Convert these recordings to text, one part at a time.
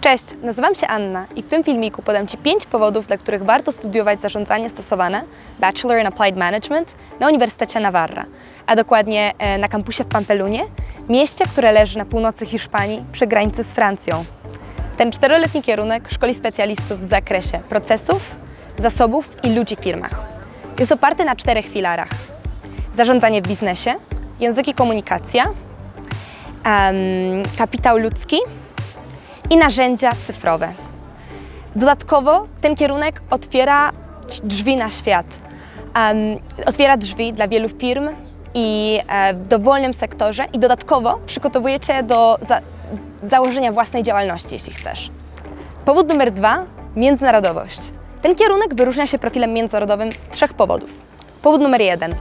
Cześć, nazywam się Anna i w tym filmiku podam Ci 5 powodów, dla których warto studiować zarządzanie stosowane Bachelor in Applied Management na Uniwersytecie Navarra, a dokładnie e, na kampusie w Pampelunie, mieście, które leży na północy Hiszpanii przy granicy z Francją. Ten czteroletni kierunek szkoli specjalistów w zakresie procesów, zasobów i ludzi w firmach. Jest oparty na czterech filarach. Zarządzanie w biznesie, języki komunikacja, em, kapitał ludzki i narzędzia cyfrowe. Dodatkowo ten kierunek otwiera drzwi na świat. Em, otwiera drzwi dla wielu firm i e, w dowolnym sektorze i dodatkowo przygotowuje Cię do za, założenia własnej działalności, jeśli chcesz. Powód numer dwa międzynarodowość. Ten kierunek wyróżnia się profilem międzynarodowym z trzech powodów. Powód numer jeden.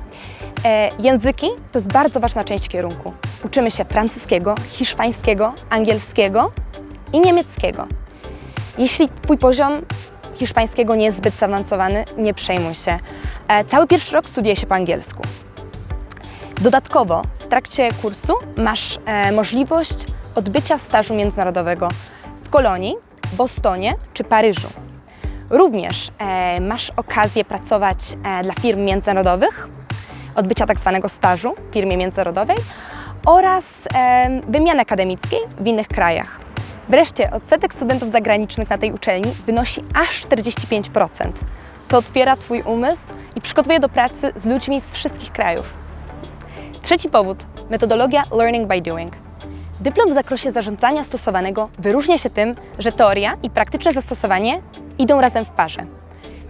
E, języki to jest bardzo ważna część kierunku. Uczymy się francuskiego, hiszpańskiego, angielskiego i niemieckiego. Jeśli Twój poziom hiszpańskiego nie jest zbyt zaawansowany, nie przejmuj się. E, cały pierwszy rok studiuje się po angielsku. Dodatkowo w trakcie kursu masz e, możliwość odbycia stażu międzynarodowego w Kolonii, Bostonie czy Paryżu. Również e, masz okazję pracować dla firm międzynarodowych, odbycia tak zwanego stażu w firmie międzynarodowej oraz wymiany akademickiej w innych krajach. Wreszcie odsetek studentów zagranicznych na tej uczelni wynosi aż 45%. To otwiera Twój umysł i przygotowuje do pracy z ludźmi z wszystkich krajów. Trzeci powód metodologia learning by doing. Dyplom w zakresie zarządzania stosowanego wyróżnia się tym, że teoria i praktyczne zastosowanie idą razem w parze.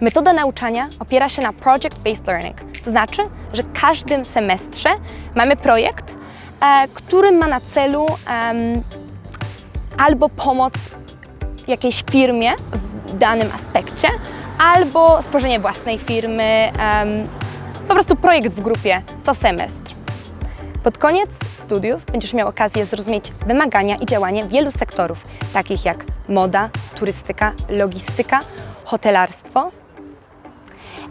Metoda nauczania opiera się na project-based learning, to znaczy, że w każdym semestrze mamy projekt, e, który ma na celu em, albo pomoc jakiejś firmie w danym aspekcie, albo stworzenie własnej firmy, em, po prostu projekt w grupie co semestr. Pod koniec studiów będziesz miał okazję zrozumieć wymagania i działania wielu sektorów, takich jak moda, turystyka, logistyka, hotelarstwo.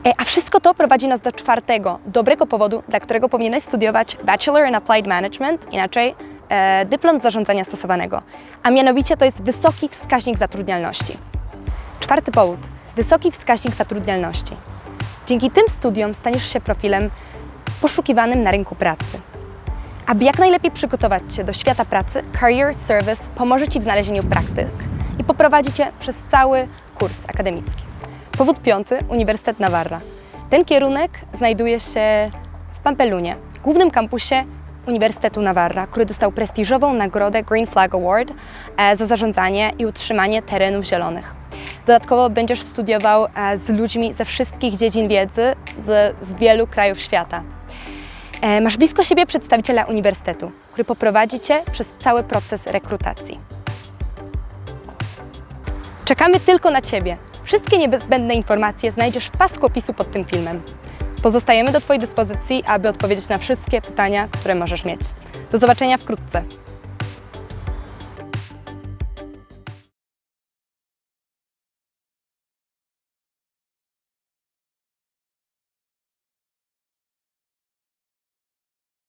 E, A wszystko to prowadzi nas do czwartego, dobrego powodu, dla którego powinieneś studiować Bachelor in Applied Management, inaczej e, dyplom zarządzania stosowanego. A mianowicie to jest wysoki wskaźnik zatrudnialności. Czwarty powód. Wysoki wskaźnik zatrudnialności. Dzięki tym studiom staniesz się profilem poszukiwanym na rynku pracy. Aby jak najlepiej przygotować Cię do świata pracy, Career Service pomoże Ci w znalezieniu praktyk i poprowadzi Cię przez cały kurs akademicki. Powód piąty Uniwersytet Navarra. Ten kierunek znajduje się w Pampelunie, głównym kampusie Uniwersytetu Navarra, który dostał prestiżową nagrodę Green Flag Award e, za zarządzanie i utrzymanie terenów zielonych. Dodatkowo będziesz studiował e, z ludźmi ze wszystkich dziedzin wiedzy z, z wielu krajów świata. E, Masz blisko siebie przedstawiciela uniwersytetu, który poprowadzi Cię przez cały proces rekrutacji. Czekamy tylko na Ciebie. Wszystkie niezbędne informacje znajdziesz w pasku opisu pod tym filmem. Pozostajemy do Twojej dyspozycji, aby odpowiedzieć na wszystkie pytania, które możesz mieć. Do zobaczenia wkrótce.